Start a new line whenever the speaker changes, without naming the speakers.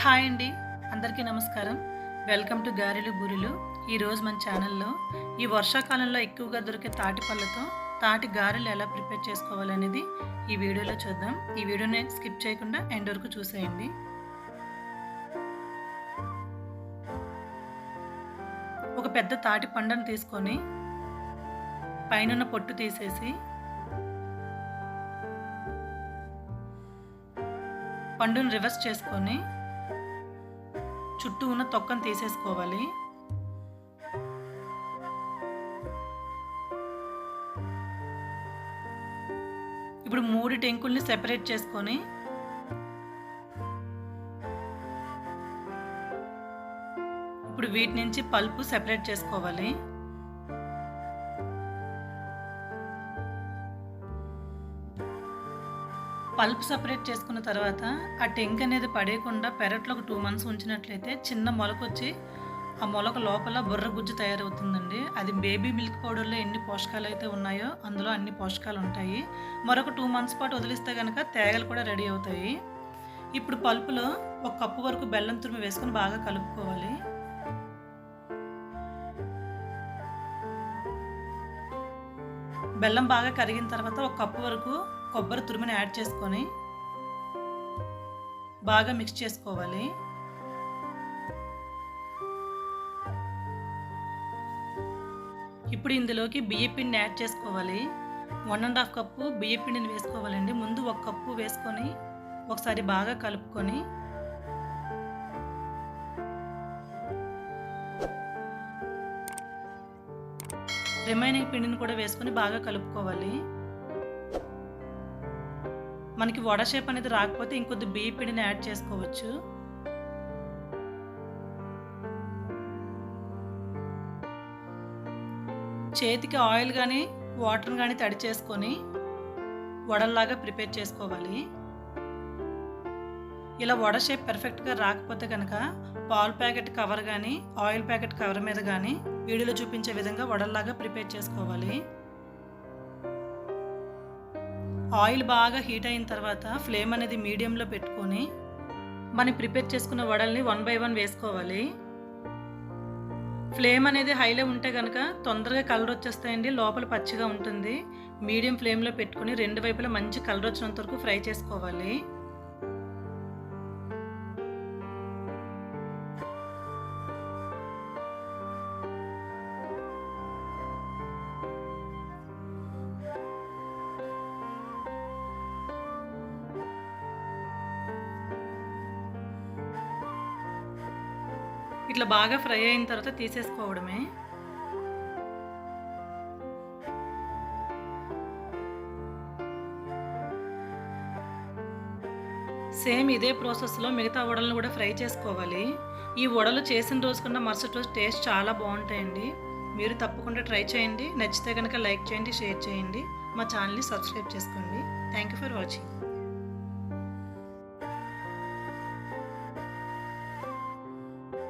Hi అండి. అందరికీ నమస్కారం. వెల్కమ్ టు గారెలు బూరెలు. ఈరోజు మన ఛానల్లో ఈ వర్షాకాలంలో ఎక్కువగా దొరికే తాటి పళ్ళతో తాటి గారెలు ఎలా ప్రిపేర్ చేసుకోవాలనేది ఈ వీడియోలో చూద్దాం. ఈ వీడియోని స్కిప్ చేయకుండా ఎండ్ వరకు చూసేయండి. ఒక పెద్ద తాటి పండును తీసుకొని పైన పొట్టు తీసేసి పండును రివర్స్ చేసుకొని చుట్టూ ఉన్న తొక్కను తీసేసుకోవాలి. ఇప్పుడు మూడు టెంకుల్ని సెపరేట్ చేసుకొని ఇప్పుడు వీటి నుంచి పల్పు సెపరేట్ చేసుకోవాలి. పల్ప్ సపరేట్ చేసుకున్న తర్వాత ఆ టెంక్ అనేది పడేయకుండా పెరట్లో ఒక టూ మంత్స్ ఉంచినట్లయితే చిన్న మొలక వచ్చి ఆ మొలక లోపల బుర్ర గుజ్జు తయారవుతుందండి. అది బేబీ మిల్క్ పౌడర్లో ఎన్ని పోషకాలు అయితే ఉన్నాయో అందులో అన్ని పోషకాలు ఉంటాయి. మరొక టూ మంత్స్ పాటు వదిలిస్తే కనుక తేగలు కూడా రెడీ అవుతాయి. ఇప్పుడు పల్పులో ఒక కప్పు వరకు బెల్లం తురిమి వేసుకొని బాగా కలుపుకోవాలి. బెల్లం బాగా కరిగిన తర్వాత ఒక కప్పు వరకు కొబ్బరి తురిమిని యాడ్ చేసుకొని బాగా మిక్స్ చేసుకోవాలి. ఇప్పుడు ఇందులోకి బియ్య పిండిని యాడ్ చేసుకోవాలి. వన్ అండ్ హాఫ్ కప్పు బియ్య పిండిని వేసుకోవాలండి. ముందు ఒక కప్పు వేసుకొని ఒకసారి బాగా కలుపుకొని రిమైనింగ్ పిండిని కూడా వేసుకొని బాగా కలుపుకోవాలి. మనకి వడ షేప్ అనేది రాకపోతే ఇంకొద్ది బియ్య పిండిని యాడ్ చేసుకోవచ్చు. చేతికి ఆయిల్ కానీ వాటర్ కానీ తడి చేసుకొని వడల్లాగా ప్రిపేర్ చేసుకోవాలి. ఇలా వడ షేప్ పర్ఫెక్ట్గా రాకపోతే కనుక పాల్ ప్యాకెట్ కవర్ కానీ ఆయిల్ ప్యాకెట్ కవర్ మీద కానీ వీడియోలో చూపించే విధంగా వడల్లాగా ప్రిపేర్ చేసుకోవాలి. ఆయిల్ బాగా హీట్ అయిన తర్వాత ఫ్లేమ్ అనేది మీడియంలో పెట్టుకొని మనం ప్రిపేర్ చేసుకున్న వడల్ని వన్ బై వన్ వేసుకోవాలి. ఫ్లేమ్ అనేది హైలో ఉంటే కనుక తొందరగా కలర్ వచ్చేస్తాయండి లోపల పచ్చిగా ఉంటుంది. మీడియం ఫ్లేమ్లో పెట్టుకొని రెండు వైపులా మంచి కలర్ వచ్చినంత వరకు ఫ్రై చేసుకోవాలి. ఇట్లా బాగా ఫ్రై అయిన తర్వాత తీసేసుకోవడమే. సేమ్ ఇదే ప్రాసెస్లో మిగతా వడలను కూడా ఫ్రై చేసుకోవాలి. ఈ వడలు చేసిన రోజు కన్నా మరుసటి రోజు టేస్ట్ చాలా బాగుంటాయండి. మీరు తప్పకుండా ట్రై చేయండి. నచ్చితే కనుక లైక్ చేయండి షేర్ చేయండి. మా ఛానల్ని సబ్స్క్రైబ్ చేసుకోండి. Thank you for watching.